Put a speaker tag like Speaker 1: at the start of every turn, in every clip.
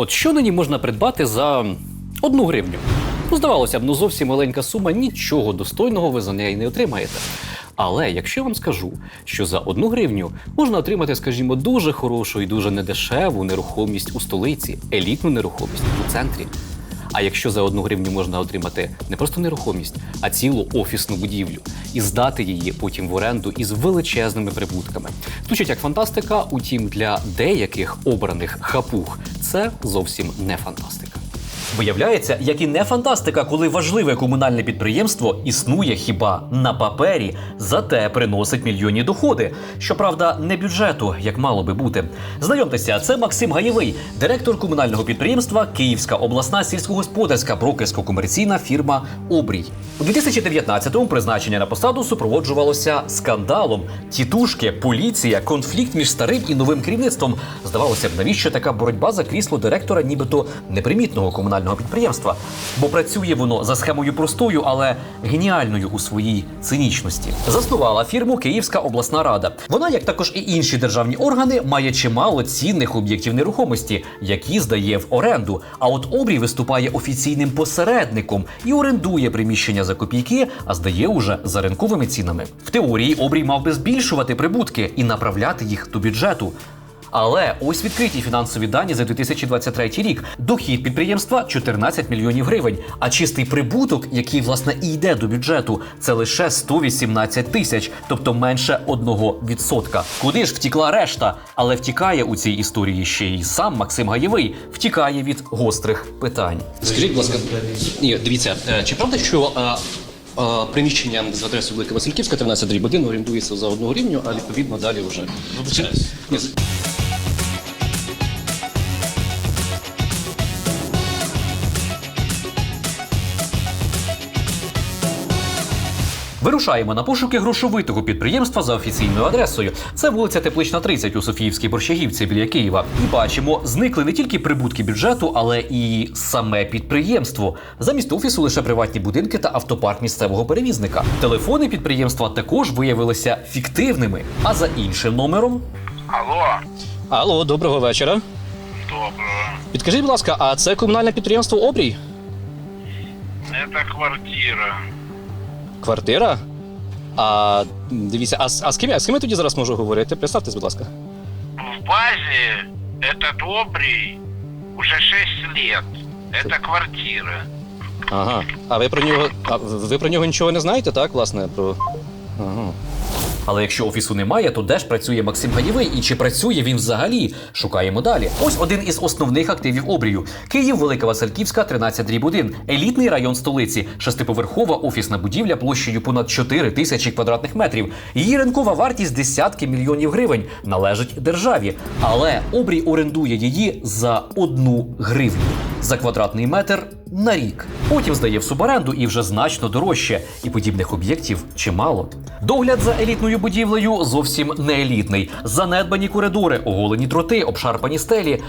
Speaker 1: От що нині можна придбати за одну гривню? Ну, здавалося б, ну зовсім маленька сума, нічого достойного ви за неї не отримаєте. Але якщо я вам скажу, що за одну гривню можна отримати, скажімо, дуже хорошу і дуже недешеву нерухомість у столиці, елітну нерухомість у центрі. А якщо за одну гривню можна отримати не просто нерухомість, а цілу офісну будівлю і здати її потім в оренду із величезними прибутками. Звучить як фантастика, утім для деяких обраних хапух це зовсім не фантастика.
Speaker 2: Виявляється, як і не фантастика, коли важливе комунальне підприємство існує хіба на папері, зате приносить мільйонні доходи. Щоправда, не бюджету, як мало би бути. Знайомтеся, це Максим Гаєвий, директор комунального підприємства Київська обласна сільськогосподарська брокерсько-комерційна фірма Обрій. У 2019-му призначення на посаду супроводжувалося скандалом. Тітушки, поліція, конфлікт між старим і новим керівництвом. Здавалося б, навіщо така боротьба за крісло директора, нібито непримітного комунального підприємства? Бо працює воно за схемою простою, але геніальною у своїй цинічності. Заснувала фірму Київська обласна рада. Вона, як також і інші державні органи, має чимало цінних об'єктів нерухомості, які здає в оренду. А от обрій виступає офіційним посередником і орендує приміщення за копійки, а здає уже за ринковими цінами. В теорії обрій мав би збільшувати прибутки і направляти їх до бюджету. Але ось відкриті фінансові дані за 2023 рік. Дохід підприємства 14 мільйонів гривень. А чистий прибуток, який власне і йде до бюджету, це лише 118 тисяч, тобто менше 1%. Куди ж втікла решта? Але втікає у цій історії ще й сам Максим Гаєвий. Втікає від гострих питань.
Speaker 3: Скажіть, будь ласка, ні, дивіться, е, чи правда, що е, е, приміщення з адресою Велика Васильківська, 13 дріб 1 орендується за одну гривню, а відповідно далі вже. Ні,
Speaker 2: Вирушаємо на пошуки грошовитого підприємства за офіційною адресою. Це вулиця Теплична 30 у Софіївській Борщагівці біля Києва. І бачимо, зникли не тільки прибутки бюджету, але і саме підприємство. Замість офісу лише приватні будинки та автопарк місцевого перевізника. Телефони підприємства також виявилися фіктивними. А за іншим номером
Speaker 4: Алло,
Speaker 3: Алло, доброго вечора.
Speaker 4: доброго.
Speaker 3: Підкажіть, будь ласка, а це комунальне підприємство Обрій?
Speaker 4: Это квартира.
Speaker 3: Квартира? А дивіться, а, з- а з ким я з ким я тоді зараз можу говорити? Представтесь, будь ласка.
Speaker 4: В базе этот обрий уже 6 лет. Это квартира.
Speaker 3: Ага. А ви про нього. А ви про нього нічого не знаєте, так, власне, про. Ага.
Speaker 2: Але якщо офісу немає, то де ж працює Максим Гаєвий і чи працює він взагалі? Шукаємо далі. Ось один із основних активів обрію: Київ, Велика Васильківська, 13 дріб 1. елітний район столиці, шестиповерхова офісна будівля площею понад 4 тисячі квадратних метрів. Її ринкова вартість десятки мільйонів гривень належить державі. Але обрій орендує її за одну гривню за квадратний метр на рік. Потім здає в суборенду і вже значно дорожче. І подібних об'єктів чимало. Догляд за елітною будівлею зовсім не елітний. Занедбані коридори, оголені дроти, обшарпані стелі.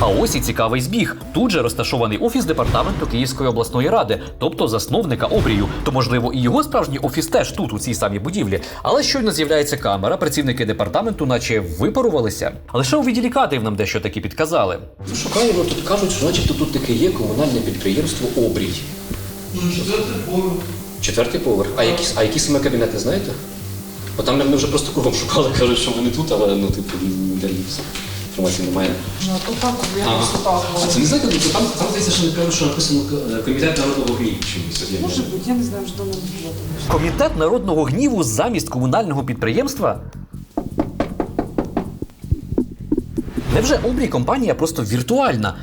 Speaker 2: А ось і цікавий збіг. Тут же розташований офіс департаменту Київської обласної ради, тобто засновника обрію. То можливо і його справжній офіс теж тут, у цій самій будівлі. Але щойно з'являється камера, працівники департаменту, наче випарувалися. А лише у відділі кадрів нам дещо таки підказали.
Speaker 3: Шукаємо, тут кажуть, що начебто тут таке є комунальне підприємство Обрій.
Speaker 5: Ну, четвертий поверх.
Speaker 3: Четвертий поверх. А які, а які саме кабінети, знаєте? Бо там ми вже просто кругом шукали, кажуть, що вони тут, але ну, типу, ніде інформації немає.
Speaker 5: Ну, то так, я
Speaker 3: Ага.
Speaker 5: просто так
Speaker 3: А це не знаєте, ну, там, там здається, що не кажуть, що написано е, комітет народного гніву чомусь. Я
Speaker 5: Може
Speaker 3: не-
Speaker 5: бути, я не знаю, що там бюджету.
Speaker 2: Комітет народного гніву замість комунального підприємства? Невже обрій компанія просто віртуальна?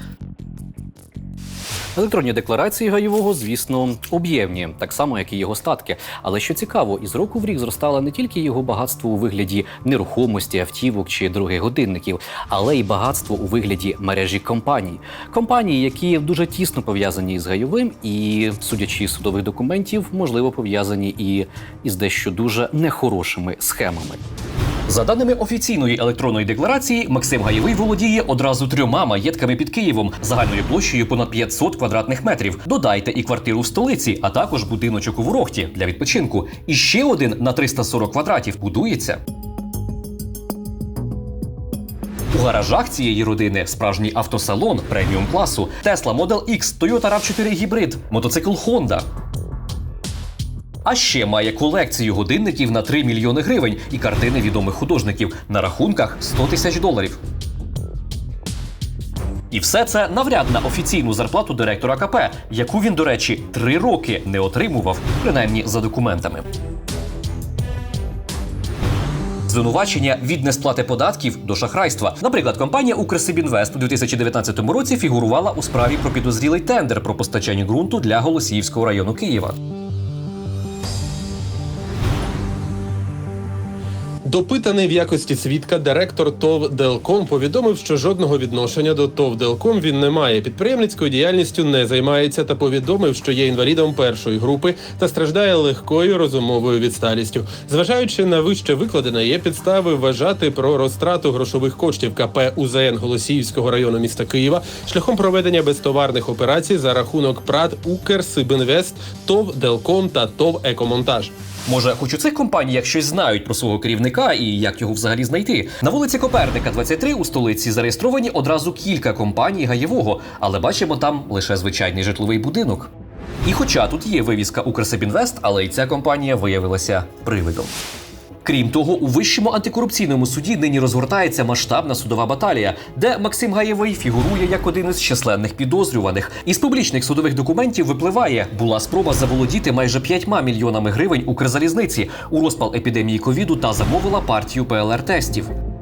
Speaker 1: Електронні декларації Гаєвого, звісно, об'ємні, так само як і його статки. Але що цікаво, із року в рік зростало не тільки його багатство у вигляді нерухомості, автівок чи других годинників, але й багатство у вигляді мережі компаній. Компанії, які дуже тісно пов'язані з Гайовим, і, судячи з судових документів, можливо, пов'язані і із дещо дуже нехорошими схемами.
Speaker 2: За даними офіційної електронної декларації, Максим Гаєвий володіє одразу трьома маєтками під Києвом загальною площею понад 500 квадратних метрів. Додайте і квартиру в столиці, а також будиночок у Ворохті для відпочинку. І ще один на 340 квадратів будується. У гаражах цієї родини справжній автосалон преміум класу, Tesla Model X, Toyota RAV4 Hybrid, мотоцикл Honda. А ще має колекцію годинників на 3 мільйони гривень і картини відомих художників на рахунках 100 тисяч доларів. І все це навряд на офіційну зарплату директора КП, яку він, до речі, три роки не отримував, принаймні за документами. Звинувачення від несплати податків до шахрайства. Наприклад, компанія Укрсибінвест у 2019 році фігурувала у справі про підозрілий тендер про постачання ґрунту для Голосіївського району Києва.
Speaker 6: Допитаний в якості свідка директор ТОВ Делком повідомив, що жодного відношення до ТОВ Делком він не має. Підприємницькою діяльністю не займається та повідомив, що є інвалідом першої групи та страждає легкою розумовою відсталістю. Зважаючи на вище викладене, є підстави вважати про розтрату грошових коштів КП УЗН Голосіївського району міста Києва шляхом проведення безтоварних операцій за рахунок ПРАД Укрсибінвест, ТОВ Делком та ТОВ Екомонтаж.
Speaker 2: Може, хоч у цих компаніях щось знають про свого керівника і як його взагалі знайти. На вулиці Коперника, 23 у столиці зареєстровані одразу кілька компаній гаєвого, але бачимо там лише звичайний житловий будинок. І хоча тут є вивіска Укрсибінвест, але й ця компанія виявилася привидом. Крім того, у вищому антикорупційному суді нині розгортається масштабна судова баталія, де Максим Гаєвий фігурує як один із численних підозрюваних. Із публічних судових документів випливає, була спроба заволодіти майже 5 мільйонами гривень Укрзалізниці у розпал епідемії ковіду та замовила партію ПЛР-тестів.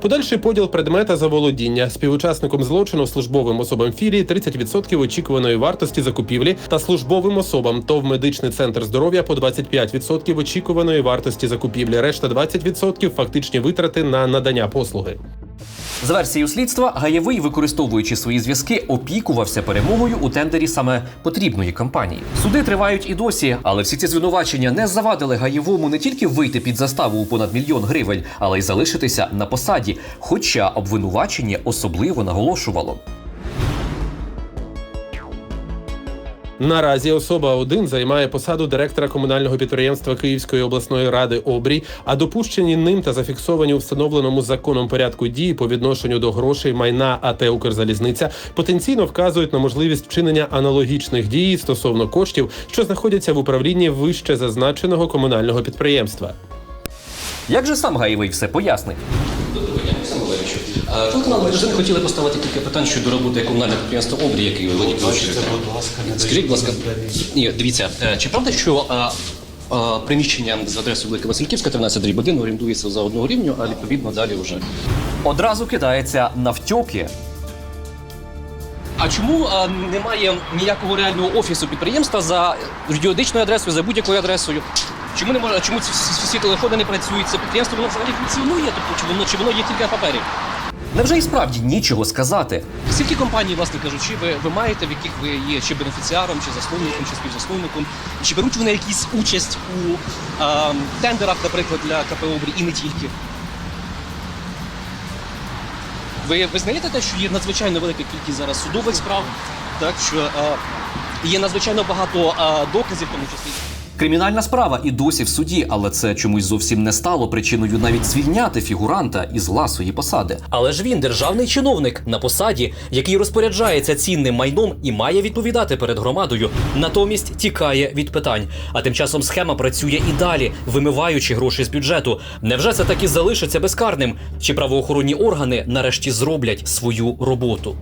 Speaker 6: Подальший поділ предмета за володіння співучасником злочину службовим особам філії 30% очікуваної вартості закупівлі та службовим особам ТОВ медичний центр здоров'я по 25% очікуваної вартості закупівлі. Решта 20% фактичні витрати на надання послуги.
Speaker 2: За версією слідства, Гаєвий, використовуючи свої зв'язки, опікувався перемогою у тендері саме потрібної компанії. Суди тривають і досі, але всі ці звинувачення не завадили Гаєвому не тільки вийти під заставу у понад мільйон гривень, але й залишитися на посаді. Хоча обвинувачення особливо наголошувало.
Speaker 6: Наразі особа 1 займає посаду директора комунального підприємства Київської обласної ради Обрій, а допущені ним та зафіксовані у встановленому законом порядку дії по відношенню до грошей майна АТ Укрзалізниця потенційно вказують на можливість вчинення аналогічних дій стосовно коштів, що знаходяться в управлінні вище зазначеного комунального підприємства.
Speaker 2: Як же сам Гаєвий все пояснить?
Speaker 3: Олександр Валерійович, а хотіли поставити кілька питань щодо роботи комунального підприємства «Обрій», який ви очолюєте. Скажіть, будь ласка, ні, дивіться, е, чи правда, що приміщення з адресою Велика Васильківська, 13 дріб 1, орендується за одну гривню, а відповідно далі вже.
Speaker 2: Одразу кидається навтьоки.
Speaker 3: А чому а, немає ніякого реального офісу підприємства за юридичною адресою, за будь-якою адресою? Чому не може, чому ці всі, всі телефони не працюють? Це підприємство воно взагалі функціонує? Тобто, чи воно чи воно є тільки на папері?
Speaker 2: Невже і справді нічого сказати?
Speaker 3: Скільки компаній, власне кажучи, ви, ви маєте, в яких ви є чи бенефіціаром, чи засновником, чи співзасновником? Чи беруть вони якісь участь у а, тендерах, наприклад, для КП «Обрій» і не тільки? Ви визнаєте те, що є надзвичайно велика кількість зараз судових справ, так що а, є надзвичайно багато а, доказів, в тому числі.
Speaker 2: Кримінальна справа і досі в суді, але це чомусь зовсім не стало причиною навіть звільняти фігуранта із ласої посади. Але ж він державний чиновник на посаді, який розпоряджається цінним майном і має відповідати перед громадою. Натомість тікає від питань. А тим часом схема працює і далі, вимиваючи гроші з бюджету. Невже це таки залишиться безкарним? Чи правоохоронні органи нарешті зроблять свою роботу?